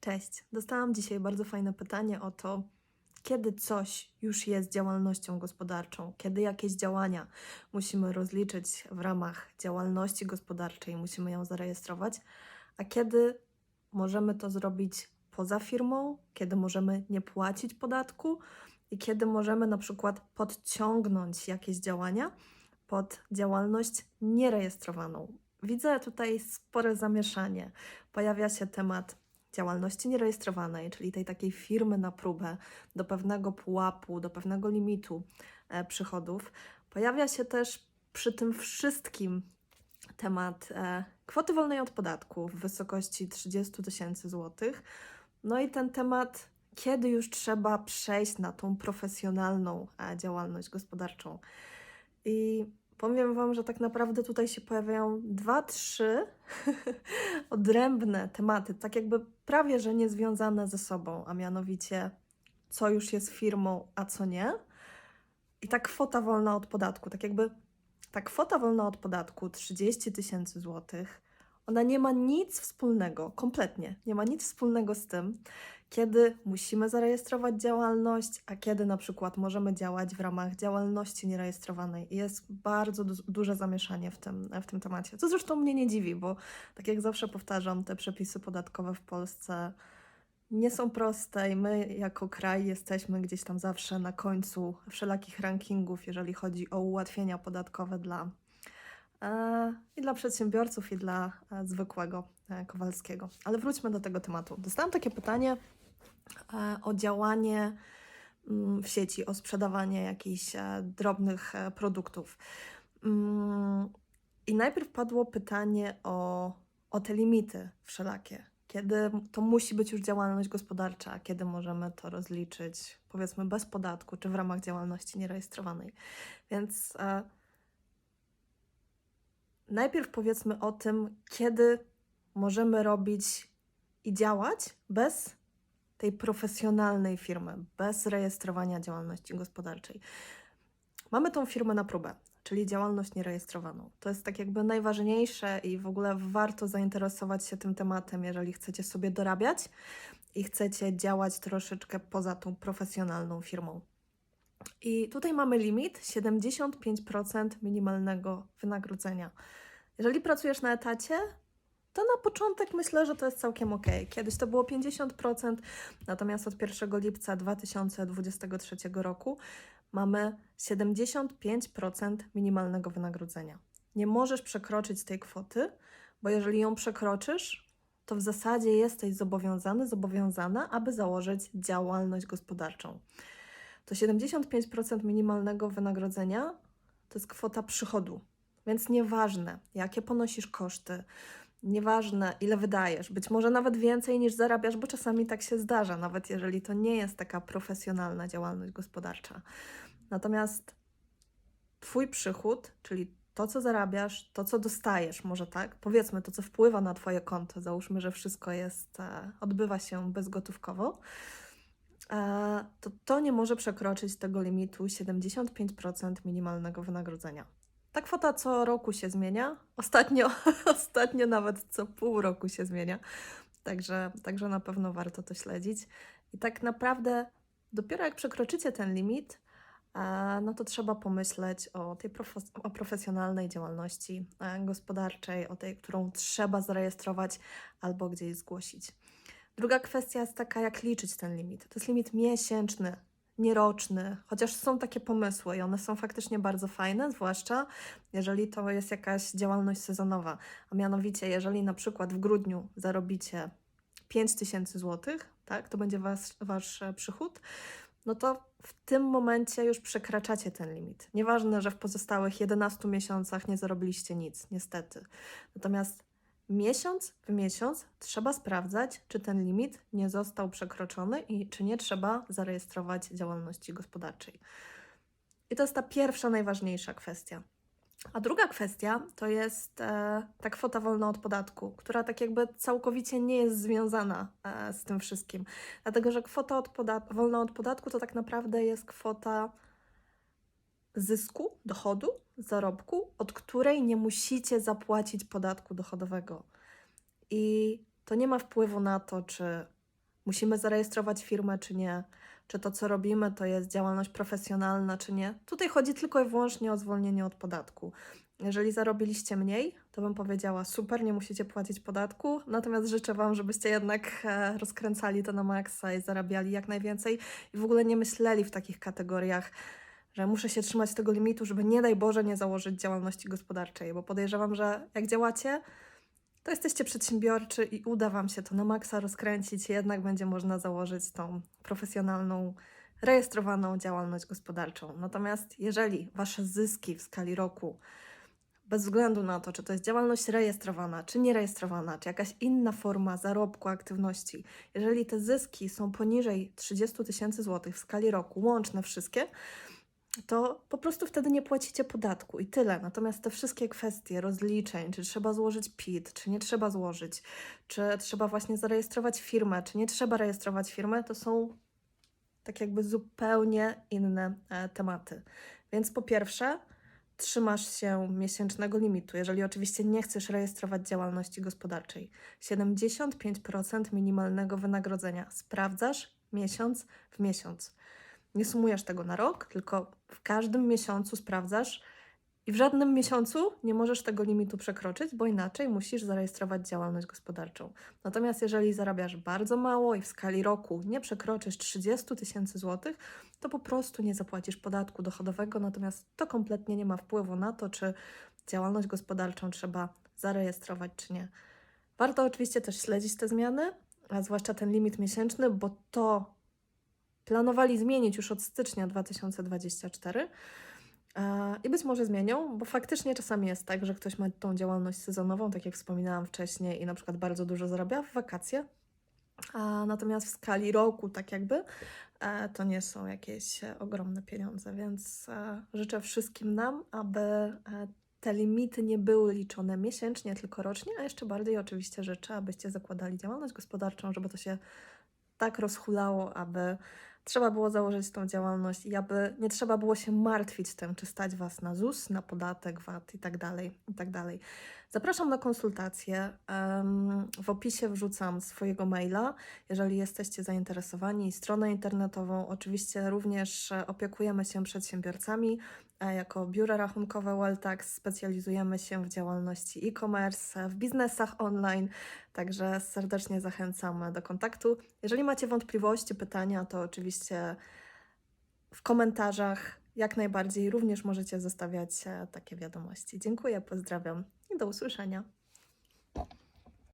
Cześć. Dostałam dzisiaj bardzo fajne pytanie o to, kiedy coś już jest działalnością gospodarczą, kiedy jakieś działania musimy rozliczyć w ramach działalności gospodarczej, musimy ją zarejestrować, a kiedy możemy to zrobić poza firmą, kiedy możemy nie płacić podatku i kiedy możemy na przykład podciągnąć jakieś działania pod działalność nierejestrowaną. Widzę tutaj spore zamieszanie. Pojawia się temat działalności nierejestrowanej, czyli tej takiej firmy na próbę do pewnego pułapu, do pewnego limitu e, przychodów. Pojawia się też przy tym wszystkim temat e, kwoty wolnej od podatku w wysokości 30 tysięcy złotych. No i ten temat, kiedy już trzeba przejść na tą profesjonalną e, działalność gospodarczą. I powiem Wam, że tak naprawdę tutaj się pojawiają dwa, trzy odrębne tematy, tak jakby prawie że niezwiązane ze sobą, a mianowicie co już jest firmą, a co nie. I ta kwota wolna od podatku, tak jakby ta kwota wolna od podatku 30 tysięcy złotych, ona nie ma nic wspólnego, kompletnie nie ma nic wspólnego z tym, kiedy musimy zarejestrować działalność, a kiedy na przykład możemy działać w ramach działalności nierejestrowanej. Jest bardzo du- duże zamieszanie w tym, w tym temacie. Co zresztą mnie nie dziwi, bo tak jak zawsze powtarzam, te przepisy podatkowe w Polsce nie są proste i my jako kraj jesteśmy gdzieś tam zawsze na końcu wszelakich rankingów, jeżeli chodzi o ułatwienia podatkowe dla i dla przedsiębiorców, i dla e, zwykłego e, Kowalskiego. Ale wróćmy do tego tematu. Dostałam takie pytanie e, o działanie mm, w sieci, o sprzedawanie jakichś e, drobnych e, produktów. Mm, I najpierw padło pytanie o, o te limity wszelakie. Kiedy to musi być już działalność gospodarcza, kiedy możemy to rozliczyć, powiedzmy, bez podatku, czy w ramach działalności nierejestrowanej. Więc e, najpierw powiedzmy o tym, kiedy możemy robić i działać bez tej profesjonalnej firmy, bez rejestrowania działalności gospodarczej. Mamy tą firmę na próbę, czyli działalność nierejestrowaną. To jest tak jakby najważniejsze i w ogóle warto zainteresować się tym tematem, jeżeli chcecie sobie dorabiać i chcecie działać troszeczkę poza tą profesjonalną firmą. I tutaj mamy limit 75% minimalnego wynagrodzenia. Jeżeli pracujesz na etacie, to na początek myślę, że to jest całkiem ok. Kiedyś to było 50%, natomiast od 1 lipca 2023 roku mamy 75% minimalnego wynagrodzenia. Nie możesz przekroczyć tej kwoty, bo jeżeli ją przekroczysz, to w zasadzie jesteś zobowiązany, zobowiązana, aby założyć działalność gospodarczą. To 75% minimalnego wynagrodzenia to jest kwota przychodu. Więc nieważne, jakie ponosisz koszty, nieważne ile wydajesz, być może nawet więcej niż zarabiasz, bo czasami tak się zdarza, nawet jeżeli to nie jest taka profesjonalna działalność gospodarcza. Natomiast Twój przychód, czyli to, co zarabiasz, to, co dostajesz, może tak, powiedzmy to, co wpływa na Twoje konto, załóżmy, że wszystko jest, e, odbywa się bezgotówkowo, to to nie może przekroczyć tego limitu 75% minimalnego wynagrodzenia. Ta kwota co roku się zmienia. Ostatnio, ostatnio nawet co pół roku się zmienia. Także, także na pewno warto to śledzić. I tak naprawdę dopiero jak przekroczycie ten limit, no to trzeba pomyśleć o tej profes- o profesjonalnej działalności e, gospodarczej, o tej, którą trzeba zarejestrować albo gdzieś zgłosić. Druga kwestia jest taka, jak liczyć ten limit. To jest limit miesięczny, nieroczny, chociaż są takie pomysły i one są faktycznie bardzo fajne, zwłaszcza jeżeli to jest jakaś działalność sezonowa. A mianowicie, jeżeli na przykład w grudniu zarobicie 5 tysięcy złotych, tak, to będzie was, wasz przychód, no to w tym momencie już przekraczacie ten limit. Nieważne, że w pozostałych 11 miesiącach nie zarobiliście nic, niestety. Natomiast miesiąc w miesiąc trzeba sprawdzać, czy ten limit nie został przekroczony i czy nie trzeba zarejestrować działalności gospodarczej. I to jest ta pierwsza, najważniejsza kwestia. A druga kwestia to jest e, ta kwota wolna od podatku, która tak jakby całkowicie nie jest związana e, z tym wszystkim. Dlatego, że kwota od wolna od podatku to tak naprawdę jest kwota zysku, dochodu, zarobku, od której nie musicie zapłacić podatku dochodowego. I to nie ma wpływu na to, czy musimy zarejestrować firmę, czy nie, czy to, co robimy, to jest działalność profesjonalna, czy nie. Tutaj chodzi tylko i wyłącznie o zwolnienie od podatku. Jeżeli zarobiliście mniej, to bym powiedziała super, nie musicie płacić podatku, natomiast życzę Wam, żebyście jednak e, rozkręcali to na maksa i zarabiali jak najwięcej i w ogóle nie myśleli w takich kategoriach, że muszę się trzymać tego limitu, żeby nie daj Boże nie założyć działalności gospodarczej, bo podejrzewam, że jak działacie, to jesteście przedsiębiorczy i uda Wam się to na maksa rozkręcić, jednak będzie można założyć tą profesjonalną, rejestrowaną działalność gospodarczą. Natomiast jeżeli Wasze zyski w skali roku, bez względu na to, czy to jest działalność rejestrowana, czy nierejestrowana, czy jakaś inna forma zarobku, aktywności, jeżeli te zyski są poniżej 30 tysięcy złotych w skali roku, łączne wszystkie, to po prostu wtedy nie płacicie podatku i tyle. Natomiast te wszystkie kwestie rozliczeń, czy trzeba złożyć PIT, czy nie trzeba złożyć, czy trzeba właśnie zarejestrować firmę, czy nie trzeba rejestrować firmę, to są tak jakby zupełnie inne e, tematy. Więc po pierwsze, trzymasz się miesięcznego limitu, jeżeli oczywiście nie chcesz rejestrować działalności gospodarczej. 75% minimalnego wynagrodzenia sprawdzasz miesiąc w miesiąc. Nie sumujesz tego na rok, tylko w każdym miesiącu sprawdzasz i w żadnym miesiącu nie możesz tego limitu przekroczyć, bo inaczej musisz zarejestrować działalność gospodarczą. Natomiast jeżeli zarabiasz bardzo mało i w skali roku nie przekroczysz 30 tysięcy złotych, to po prostu nie zapłacisz podatku dochodowego, natomiast to kompletnie nie ma wpływu na to, czy działalność gospodarczą trzeba zarejestrować, czy nie. Warto oczywiście też śledzić te zmiany, a zwłaszcza ten limit miesięczny, bo to planowali zmienić już od stycznia 2024. E, I być może zmienią, bo faktycznie czasami jest tak, że ktoś ma tą działalność sezonową, tak jak wspominałam wcześniej, i na przykład bardzo dużo zarabia w wakacje. Natomiast w skali roku, tak jakby, e, to nie są jakieś e, ogromne pieniądze, więc życzę wszystkim nam, aby te limity nie były liczone miesięcznie, tylko rocznie, a jeszcze bardziej oczywiście życzę, abyście zakładali działalność gospodarczą, żeby to się tak rozhulało, aby trzeba było założyć tą działalność i aby nie trzeba było się martwić tym, czy stać Was na ZUS, na podatek, VAT i tak dalej, i tak dalej. Zapraszam na konsultację. W opisie wrzucam swojego maila, jeżeli jesteście zainteresowani, stronę internetową. Oczywiście również e, opiekujemy się przedsiębiorcami. Jako biuro rachunkowe Welltax specjalizujemy się w działalności e-commerce, w biznesach online, także serdecznie zachęcam do kontaktu. Jeżeli macie wątpliwości, pytania, to oczywiście w komentarzach jak najbardziej również możecie zostawiać e, takie wiadomości. Dziękuję, pozdrawiam i do usłyszenia.